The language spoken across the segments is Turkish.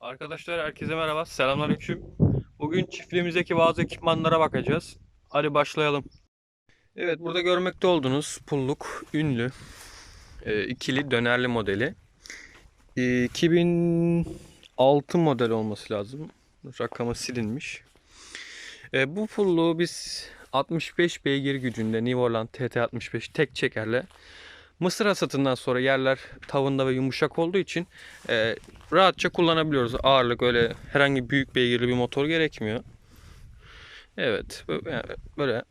Arkadaşlar herkese merhaba. Selamünaleyküm. Bugün çiftliğimizdeki bazı ekipmanlara bakacağız. Hadi başlayalım. Evet burada görmekte olduğunuz pulluk ünlü e, ikili dönerli modeli. E, 2006 model olması lazım. Rakamı silinmiş. E, bu pulluğu biz 65 beygir gücünde New Holland TT65 tek çekerle Mısır hasatından sonra yerler tavında ve yumuşak olduğu için e, rahatça kullanabiliyoruz. Ağırlık öyle herhangi büyük beygirli bir motor gerekmiyor. Evet yani böyle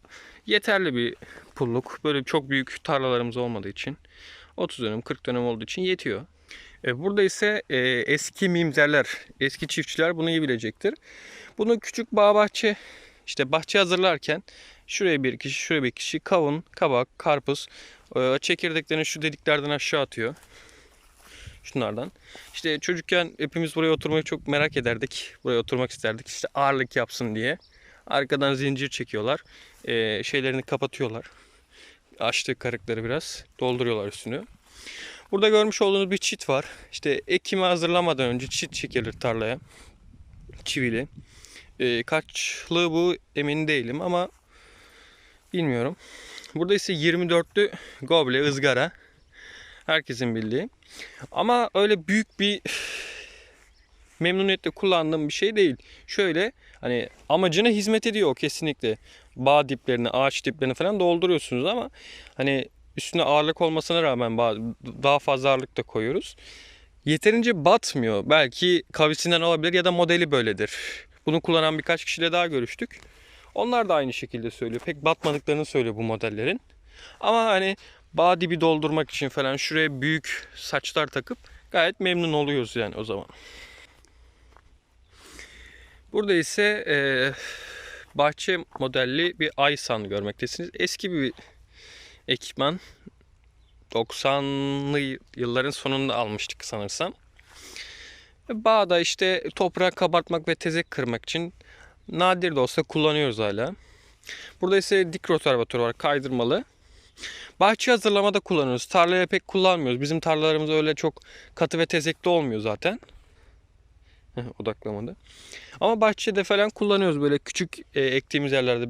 yeterli bir pulluk. Böyle çok büyük tarlalarımız olmadığı için 30 dönüm 40 dönüm olduğu için yetiyor. E, burada ise e, eski mimzerler, eski çiftçiler bunu iyi bilecektir. Bunu küçük bağ bahçe işte bahçe hazırlarken şuraya bir kişi, şuraya bir kişi kavun, kabak, karpuz e, çekirdeklerini şu deliklerden aşağı atıyor. Şunlardan. İşte çocukken hepimiz buraya oturmayı çok merak ederdik. Buraya oturmak isterdik. İşte ağırlık yapsın diye. Arkadan zincir çekiyorlar. E, şeylerini kapatıyorlar. Açtığı karıkları biraz dolduruyorlar üstünü. Burada görmüş olduğunuz bir çit var. İşte ekimi hazırlamadan önce çit çekilir tarlaya. Çivili. E, kaçlı bu emin değilim ama bilmiyorum. Burada ise 24'lü goble ızgara. Herkesin bildiği. Ama öyle büyük bir memnuniyetle kullandığım bir şey değil. Şöyle hani amacına hizmet ediyor o kesinlikle. Bağ diplerini, ağaç diplerini falan dolduruyorsunuz ama hani üstüne ağırlık olmasına rağmen daha fazla ağırlık da koyuyoruz. Yeterince batmıyor. Belki kavisinden olabilir ya da modeli böyledir. Bunu kullanan birkaç kişiyle daha görüştük. Onlar da aynı şekilde söylüyor. Pek batmadıklarını söylüyor bu modellerin. Ama hani bağ doldurmak için falan şuraya büyük saçlar takıp gayet memnun oluyoruz yani o zaman. Burada ise e, bahçe modelli bir Aysan görmektesiniz. Eski bir ekipman. 90'lı yılların sonunda almıştık sanırsam. Bağda işte toprağı kabartmak ve tezek kırmak için nadir de olsa kullanıyoruz hala. Burada ise dik rotarvatör var kaydırmalı. Bahçe hazırlamada kullanıyoruz. Tarlaya pek kullanmıyoruz. Bizim tarlalarımız öyle çok katı ve tezekli olmuyor zaten. Heh, Odaklamadı. Ama bahçede falan kullanıyoruz böyle küçük e, ektiğimiz yerlerde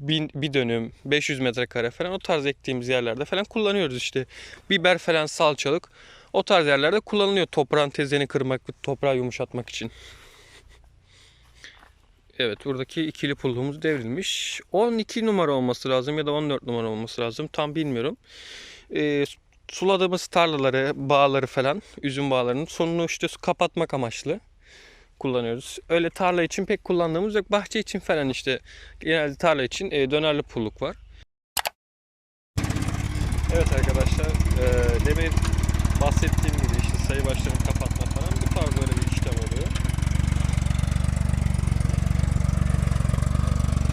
bin, bir dönüm 500 metrekare falan o tarz ektiğimiz yerlerde falan kullanıyoruz işte. Biber falan salçalık o tarz yerlerde kullanılıyor toprağın tezeni kırmak toprağı yumuşatmak için. Evet buradaki ikili pulluğumuz devrilmiş. 12 numara olması lazım ya da 14 numara olması lazım. Tam bilmiyorum. Ee, suladığımız tarlaları, bağları falan, üzüm bağlarının sonunu işte kapatmak amaçlı kullanıyoruz. Öyle tarla için pek kullandığımız yok. Bahçe için falan işte genelde tarla için e, dönerli pulluk var. Evet arkadaşlar, e, demin bahsettiğim gibi işte sayı başlarını kapatma falan bu tarz böyle bir işlem oluyor.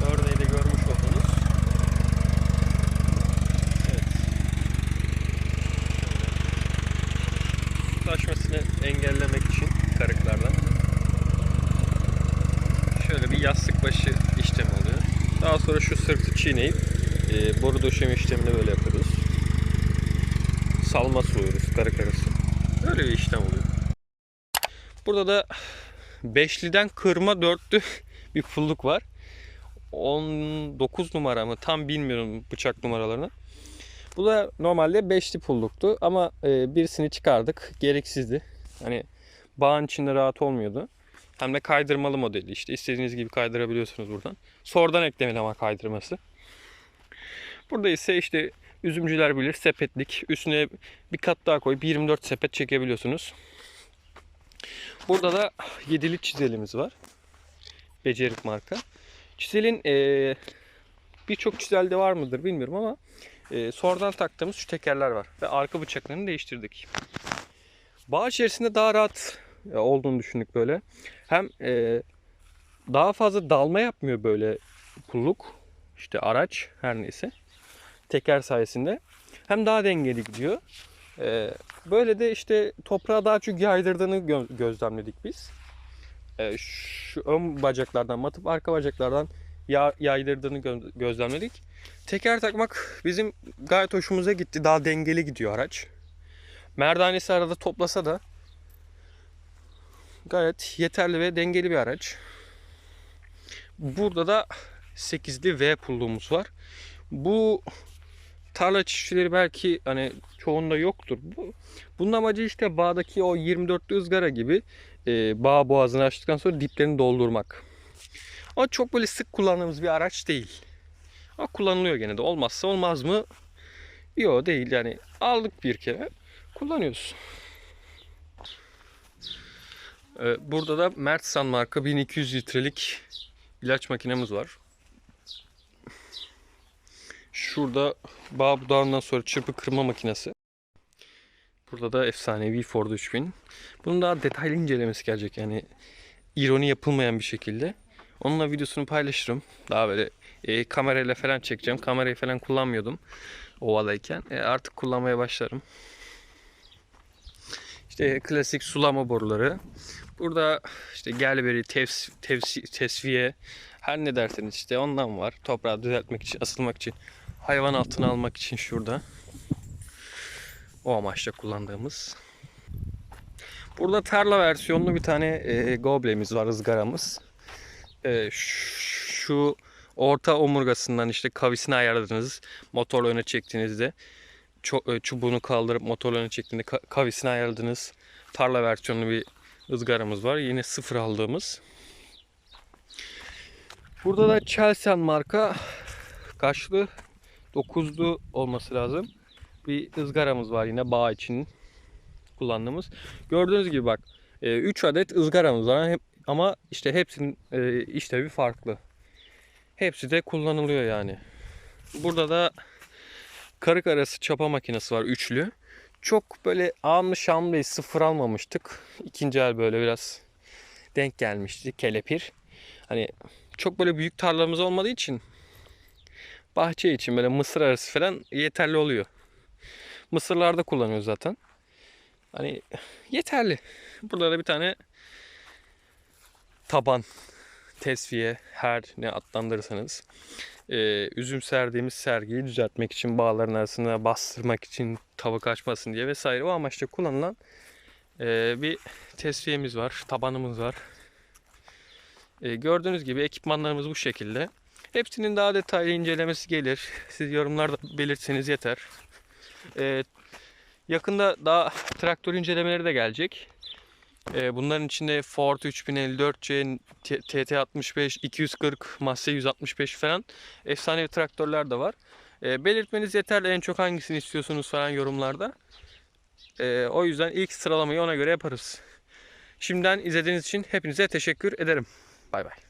Örneği de görmüş oldunuz. Evet. Su taşmasını engellemek için karıklardan şöyle bir yastık başı işlemi oluyor. Daha sonra şu sırtı çiğneyip e, boru döşeme işlemini böyle yapıyoruz. Salma suluyoruz karık arası. Böyle bir işlem oluyor. Burada da beşliden kırma dörtlü bir pulluk var. 19 numara mı tam bilmiyorum bıçak numaralarını. Bu da normalde beşli pulluktu ama e, birisini çıkardık. Gereksizdi. Hani bağın içinde rahat olmuyordu. Hem de kaydırmalı modeli işte. istediğiniz gibi kaydırabiliyorsunuz buradan. Sonradan eklemeli ama kaydırması. Burada ise işte üzümcüler bilir sepetlik. Üstüne bir kat daha koyup 24 sepet çekebiliyorsunuz. Burada da yedili çizelimiz var. Becerik marka. Çizelin eee, birçok çizelde var mıdır bilmiyorum ama eee sonradan taktığımız şu tekerler var. Ve arka bıçaklarını değiştirdik. Bağ içerisinde daha rahat e, olduğunu düşündük böyle. Hem eee, daha fazla dalma yapmıyor böyle pulluk. işte araç her neyse. Teker sayesinde. Hem daha dengeli gidiyor. Eee, böyle de işte toprağı daha çok yaydırdığını gö- gözlemledik biz. Eee, şu ön bacaklardan batıp arka bacaklardan ya- yaydırdığını gö- gözlemledik. Teker takmak bizim gayet hoşumuza gitti. Daha dengeli gidiyor araç. Merdanesi arada toplasa da Gayet yeterli ve dengeli bir araç. Burada da 8'li V pulluğumuz var. Bu tarla çiftçileri belki hani çoğunda yoktur. Bu, bunun amacı işte bağdaki o 24'lü ızgara gibi e, bağ boğazını açtıktan sonra diplerini doldurmak. Ama çok böyle sık kullandığımız bir araç değil. Ama kullanılıyor gene de. Olmazsa olmaz mı? Yok değil yani. Aldık bir kere. Kullanıyoruz. Ee, Burada da Mertsan marka 1200 litrelik ilaç makinemiz var. Şurada bağ budağından sonra çırpı kırma makinesi. Burada da efsanevi Ford 3000. Bunun daha detaylı incelemesi gelecek yani ironi yapılmayan bir şekilde. Onunla videosunu paylaşırım. Daha böyle e, kamerayla falan çekeceğim. Kamerayı falan kullanmıyordum ovadayken. E, artık kullanmaya başlarım. İşte klasik sulama boruları. Burada işte gelberi, tevs, tevsi, tesviye her ne derseniz işte ondan var. Toprağı düzeltmek için, asılmak için, hayvan altına almak için şurada. O amaçla kullandığımız. Burada tarla versiyonlu bir tane e, goblemiz var, ızgaramız. E, şu orta omurgasından işte kavisini ayarladınız. Motorla öne çektiğinizde e, çubuğunu kaldırıp motorla öne çektiğinde ka- kavisini ayarladınız. Tarla versiyonlu bir ızgaramız var. Yine sıfır aldığımız. Burada da Chelsea marka kaçlı 9'lu olması lazım. Bir ızgaramız var yine bağ için kullandığımız. Gördüğünüz gibi bak 3 adet ızgaramız var ama işte hepsinin e, işlevi farklı. Hepsi de kullanılıyor yani. Burada da karık arası çapa makinesi var üçlü. Çok böyle anlı şamlı sıfır almamıştık. İkinci el böyle biraz denk gelmişti kelepir. Hani çok böyle büyük tarlamız olmadığı için bahçe için böyle mısır arası falan yeterli oluyor. Mısırlarda kullanıyoruz zaten. Hani yeterli. Burada da bir tane taban tesviye her ne adlandırırsanız e, üzüm serdiğimiz sergiyi düzeltmek için bağların arasına bastırmak için tavuk açmasın diye vesaire. O amaçla kullanılan e, bir tesviyemiz var tabanımız var. E, gördüğünüz gibi ekipmanlarımız bu şekilde. Hepsinin daha detaylı incelemesi gelir. Siz yorumlarda belirtseniz yeter. E, yakında daha traktör incelemeleri de gelecek Bunların içinde Ford 3054C, T- TT65, 240, Massey 165 falan efsanevi traktörler de var. Ee, belirtmeniz yeterli en çok hangisini istiyorsunuz falan yorumlarda. Ee, o yüzden ilk sıralamayı ona göre yaparız. Şimdiden izlediğiniz için hepinize teşekkür ederim. Bay bay.